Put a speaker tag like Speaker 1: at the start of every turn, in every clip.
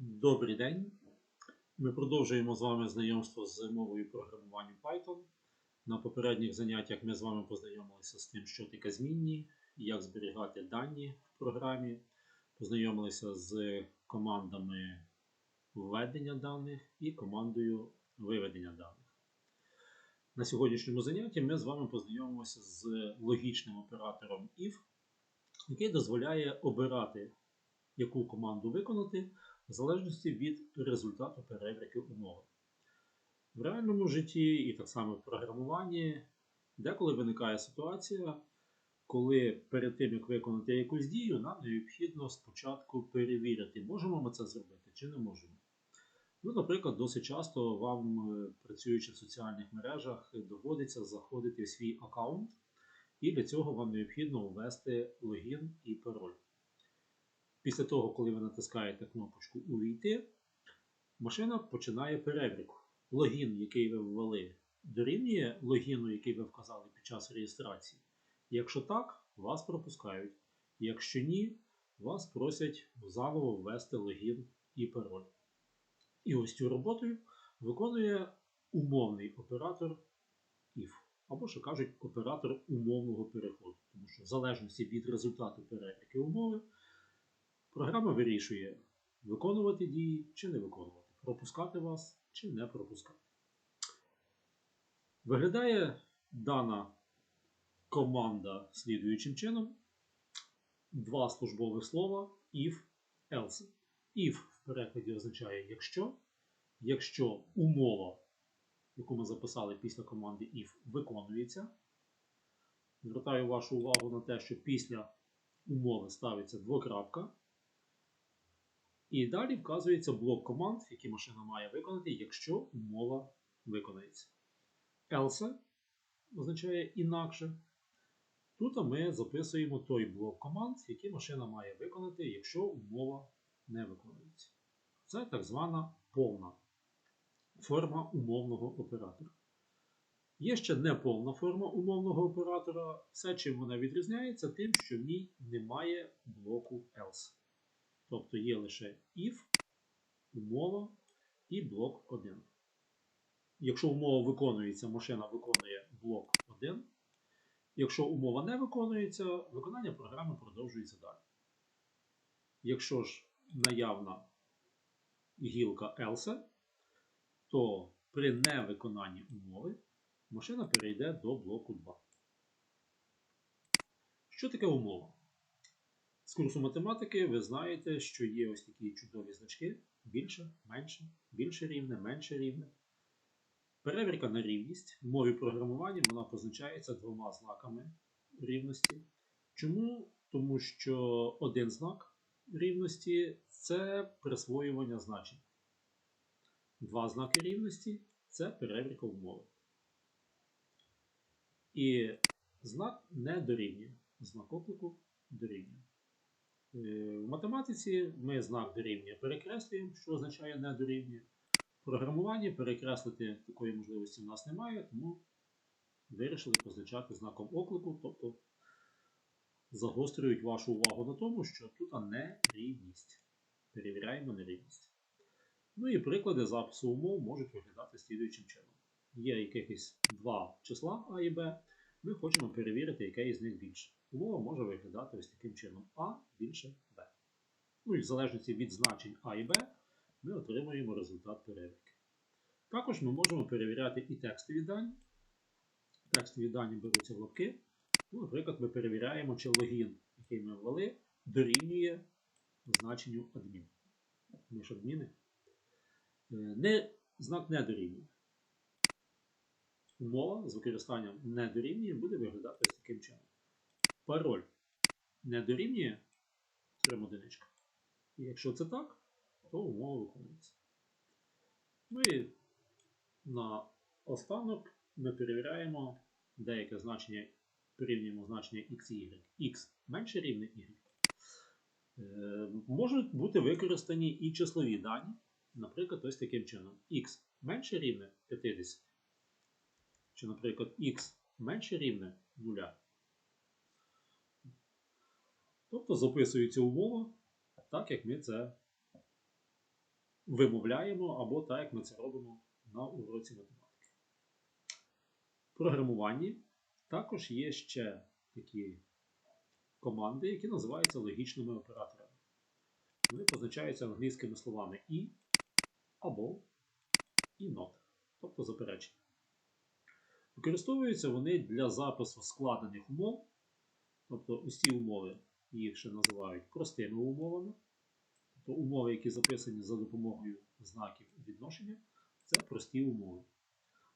Speaker 1: Добрий день. Ми продовжуємо з вами знайомство з мовою програмування Python. На попередніх заняттях ми з вами познайомилися з тим, що таке змінні, як зберігати дані в програмі, познайомилися з командами введення даних і командою виведення даних. На сьогоднішньому занятті ми з вами познайомимося з логічним оператором if, який дозволяє обирати, яку команду виконати в залежності від результату перевірки умови. В реальному житті і так само в програмуванні деколи виникає ситуація, коли перед тим, як виконати якусь дію, нам необхідно спочатку перевірити, можемо ми це зробити чи не можемо. Ну, наприклад, досить часто вам, е, працюючи в соціальних мережах, доводиться заходити в свій аккаунт, і для цього вам необхідно ввести логін і пароль. Після того, коли ви натискаєте кнопочку Увійти, машина починає перевірку. Логін, який ви ввели, дорівнює логіну, який ви вказали під час реєстрації. Якщо так, вас пропускають. Якщо ні, вас просять заново ввести логін і пароль. І ось цю роботу виконує умовний оператор if, або що кажуть, оператор умовного переходу. Тому що в залежності від результату перевірки умови. Програма вирішує, виконувати дії чи не виконувати, пропускати вас чи не пропускати. Виглядає дана команда слідуючим чином. Два службових слова if, else. If в перекладі означає якщо. Якщо умова, яку ми записали після команди if, виконується. Звертаю вашу увагу на те, що після умови ставиться двокрапка. І далі вказується блок команд, які машина має виконати, якщо умова виконається. Else означає інакше. Тут ми записуємо той блок команд, який машина має виконати, якщо умова не виконується. Це так звана повна форма умовного оператора. Є ще неповна форма умовного оператора. Все, чим вона відрізняється, тим, що в ній немає блоку else. Тобто є лише if, умова і блок 1. Якщо умова виконується, машина виконує блок 1. Якщо умова не виконується, виконання програми продовжується далі. Якщо ж наявна гілка else, то при невиконанні умови машина перейде до блоку 2. Що таке умова? З курсу математики ви знаєте, що є ось такі чудові значки: більше, менше, більше рівне, менше рівне. Перевірка на рівність в мові програмування вона позначається двома знаками рівності. Чому? Тому що один знак рівності це присвоювання значень. Два знаки рівності це перевірка умови. І знак не дорівнює. Знак оклику дорівнює. Е, В математиці ми знак дорівнює перекреслюємо, що означає не дорівнює. В програмуванні перекреслити такої можливості в нас немає, тому вирішили позначати знаком оклику, тобто загострюють вашу увагу на тому, що тут нерівність. Перевіряємо нерівність. Ну і приклади запису умов можуть виглядати слідуючим чином. Є якихось два числа А і Б. Ми хочемо перевірити, яке із них більше. Умова може виглядати ось таким чином А більше Б. Ну і в залежності від значень А і Б ми отримуємо результат перевірки. Також ми можемо перевіряти і текстові дані. Текстові дані беруться в лапки. Ну, Наприклад, ми перевіряємо, чи логін, який ми ввели, дорівнює значенню адмін. Ми ж адміни. Е, Не, знак не дорівнює. Умова з використанням не дорівнює буде виглядати ось таким чином. Пароль не дорівнює трим одиничка. І якщо це так, то умова виконується. Ну і на останок ми перевіряємо деяке значення, порівнюємо значення x і y. x менше рівне y. Е, Можуть бути використані і числові дані. Наприклад, ось таким чином. x менше рівне 50. Чи, наприклад, x менше рівне 0. Тобто записується умова так, як ми це вимовляємо, або так, як ми це робимо на уроці математики. В програмуванні також є ще такі команди, які називаються логічними операторами. Вони позначаються англійськими словами і, або і not, тобто заперечення. Використовуються вони для запису складених умов, тобто усі умови їх ще називають простими умовами. Тобто умови, які записані за допомогою знаків відношення, це прості умови.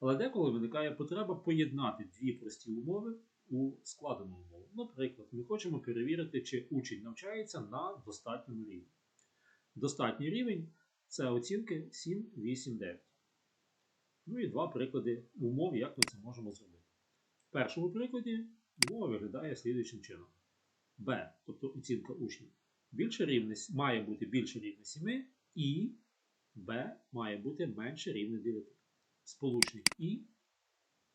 Speaker 1: Але деколи виникає потреба поєднати дві прості умови у складену умову. Наприклад, ми хочемо перевірити, чи учень навчається на достатньому рівні. Достатній рівень це оцінки 7, 8, 9. Ну і два приклади умов, як ми це можемо зробити. В першому прикладі умова виглядає слідуючим чином. Б, тобто оцінка учнів, більше рівне, має бути більше рівне 7 і Б має бути менше рівне 9. Сполучник І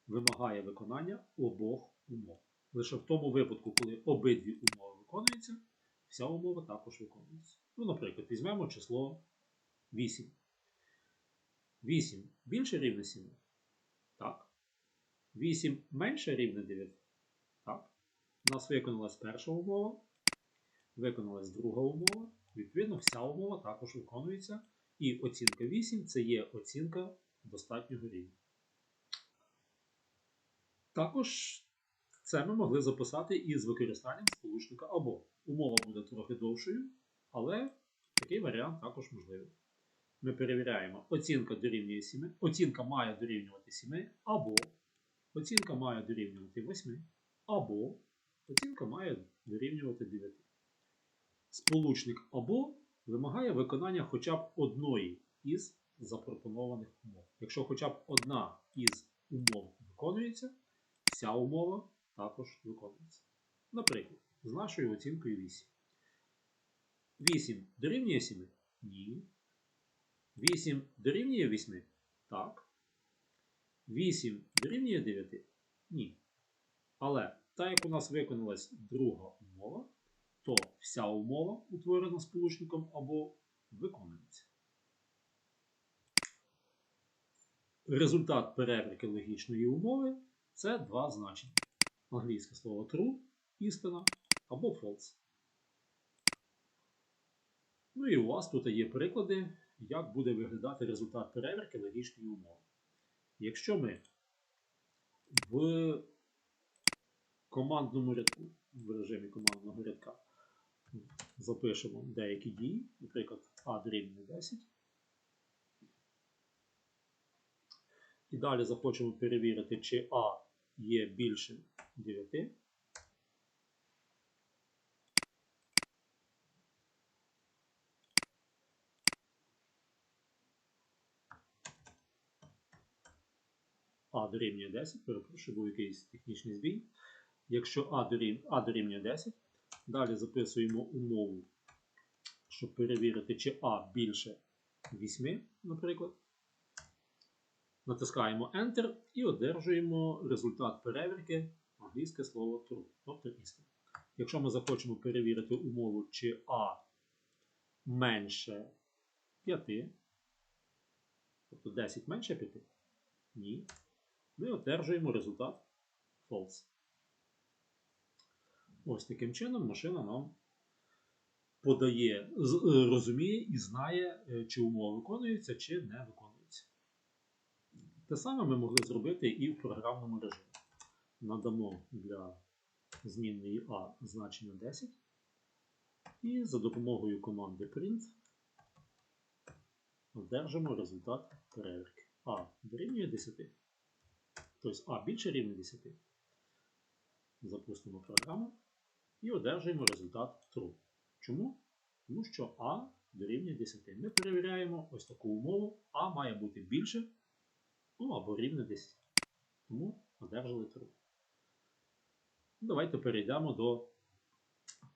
Speaker 1: вимагає виконання обох умов. Лише в тому випадку, коли обидві умови виконуються, вся умова також виконується. Ну, наприклад, візьмемо число 8. 8 більше рівне 7? Так. 8 менше рівне 9? У нас виконалась перша умова, виконалась друга умова. Відповідно, вся умова також виконується. І оцінка 8 це є оцінка достатнього рівня. Також це ми могли записати із використанням сполучника або. Умова буде трохи довшою, але такий варіант також можливий. Ми перевіряємо, оцінка дорівнює 7, оцінка має дорівнювати 7, або оцінка має дорівнювати 8, або оцінка має дорівнювати 9. Сполучник або вимагає виконання хоча б одної із запропонованих умов. Якщо хоча б одна із умов виконується, вся умова також виконується. Наприклад, з нашою оцінкою 8. 8 дорівнює 7? Ні. 8 дорівнює 8? Так. 8 дорівнює 9? Ні. Але так як у нас виконалась друга умова, то вся умова, утворена сполучником або виконується. Результат перевірки логічної умови це два значення. Англійське слово true, істина або false. Ну і у вас тут є приклади, як буде виглядати результат перевірки логічної умови. Якщо ми в командному рядку, в режимі командного рядка, запишемо деякі дії, наприклад, А дорівнює 10. І далі захочемо перевірити, чи А є більшим 9. А дорівнює 10, перепрошую, був якийсь технічний збій. Якщо А дорівнює, А дорівнює 10, далі записуємо умову, щоб перевірити, чи А більше 8, наприклад. Натискаємо Enter і одержуємо результат перевірки англійське слово true, тобто істина. Якщо ми захочемо перевірити умову, чи А менше 5, тобто 10 менше 5, ні, ми одержуємо результат false. Ось таким чином машина нам подає, розуміє і знає, е, чи умова виконується, чи не виконується. Те саме ми могли зробити і в програмному режимі. Надамо для змінної А значення 10. І за допомогою команди print одержимо результат перевірки. А дорівнює 10. Тобто А більше рівня 10. Запустимо програму і одержуємо результат true. Чому? Тому що А дорівнює 10. Ми перевіряємо ось таку умову. А має бути більше ну, або рівне 10. Тому одержали true. Давайте перейдемо до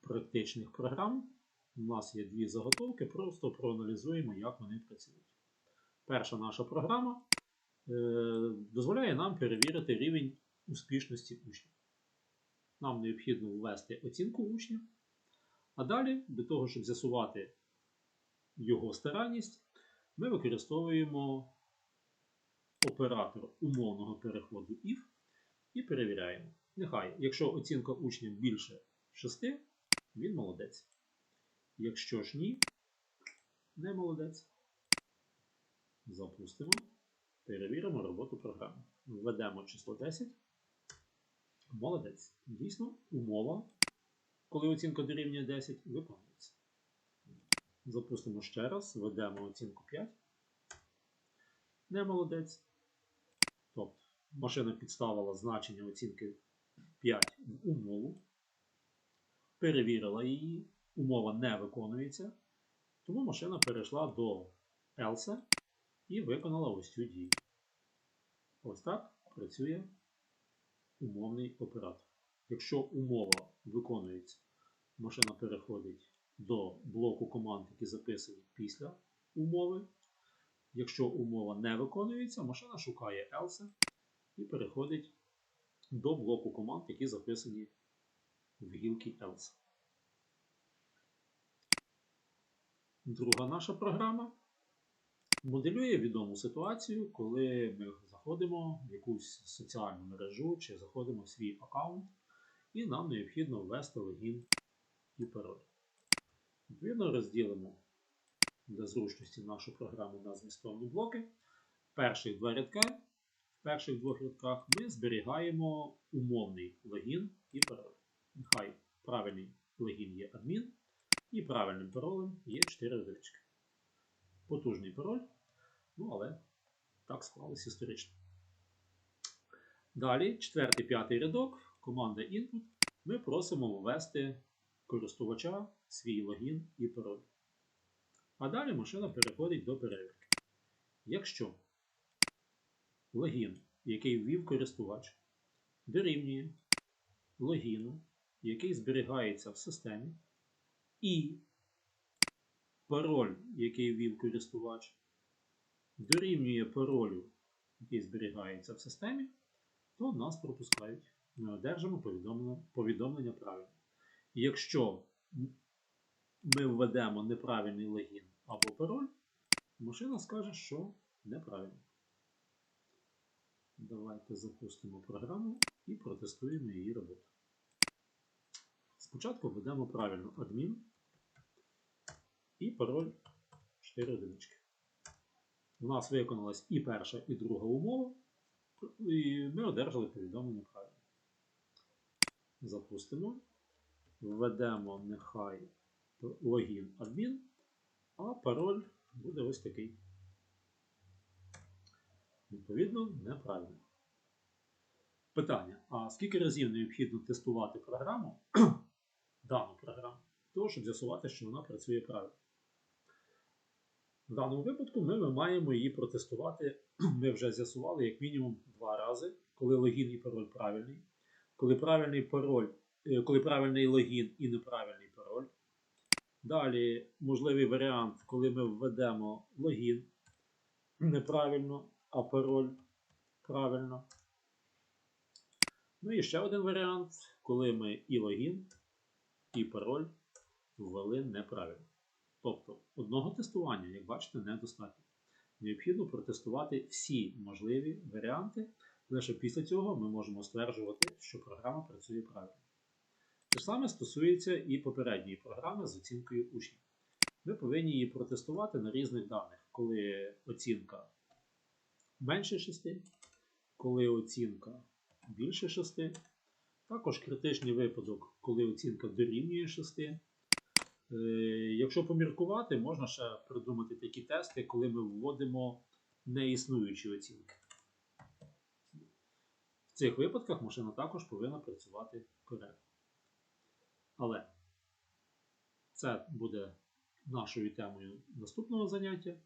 Speaker 1: практичних програм. У нас є дві заготовки, просто проаналізуємо, як вони працюють. Перша наша програма е, дозволяє нам перевірити рівень успішності учнів. Нам необхідно ввести оцінку учня. А далі, для того, щоб з'ясувати його старанність, ми використовуємо оператор умовного переходу if і перевіряємо. Нехай, якщо оцінка учня більше 6, він молодець. Якщо ж ні, не молодець. Запустимо. Перевіримо роботу програми. Введемо число 10. Молодець. Дійсно, умова, коли оцінка дорівнює 10, виконується. Запустимо ще раз, введемо оцінку 5. Не молодець. Тобто машина підставила значення оцінки 5 в умову. Перевірила її. Умова не виконується. Тому машина перейшла до else і виконала ось цю дію. Ось так працює умовний оператор. Якщо умова виконується, машина переходить до блоку команд, які записані після умови. Якщо умова не виконується, машина шукає else і переходить до блоку команд, які записані в гілки else. Друга наша програма моделює відому ситуацію, коли ми заходимо в якусь соціальну мережу чи заходимо в свій аккаунт, і нам необхідно ввести логін і пароль. Відповідно, розділимо для зручності нашу програму на змістовні блоки. Перших два рядка. В перших двох рядках ми зберігаємо умовний логін і пароль. Нехай правильний логін є адмін, і правильним паролем є 4 дирочки. Потужний пароль, ну але так склалось історично. Далі, четвертий, п'ятий рядок, команда input. Ми просимо ввести користувача свій логін і пароль. А далі машина переходить до перевірки. Якщо логін, який ввів користувач, дорівнює логіну, який зберігається в системі, і пароль, який ввів користувач, дорівнює паролю, який зберігається в системі, то нас пропускають. Ми одержимо повідомлення, повідомлення правильно. Якщо ми введемо неправильний логін або пароль, машина скаже, що неправильно. Давайте запустимо програму і протестуємо її роботу. Спочатку введемо правильно адмін і пароль 4 одинички. У нас виконалась і перша, і друга умова, і ми одержали повідомлення правильно. Запустимо. Введемо нехай логін адмін, а пароль буде ось такий. Відповідно, неправильно. Питання: а скільки разів необхідно тестувати програму, дану програму, того, щоб з'ясувати, що вона працює правильно? В даному випадку ми маємо її протестувати. Ми вже з'ясували як мінімум два рази, коли логін і пароль правильний, коли правильний пароль, е, коли правильний логін і неправильний пароль. Далі можливий варіант, коли ми введемо логін неправильно, а пароль правильно. Ну і ще один варіант, коли ми і логін, і пароль ввели неправильно. Тобто одного тестування, як бачите, недостатньо. Необхідно протестувати всі можливі варіанти, лише після цього ми можемо стверджувати, що програма працює правильно. Те саме стосується і попередньої програми з оцінкою учнів. Ми повинні її протестувати на різних даних, коли оцінка менше 6, коли оцінка більше 6. Також критичний випадок, коли оцінка дорівнює 6. Е, Якщо поміркувати, можна ще придумати такі тести, коли ми вводимо неіснуючі оцінки. В цих випадках машина також повинна працювати коректно. Але це буде нашою темою наступного заняття.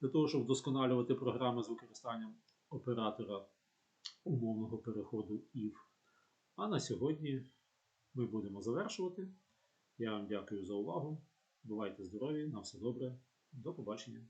Speaker 1: Для того, щоб вдосконалювати програми з використанням оператора умовного переходу IF. А на сьогодні ми будемо завершувати. Я вам дякую за увагу. Бувайте здорові, на все добре. До побачення.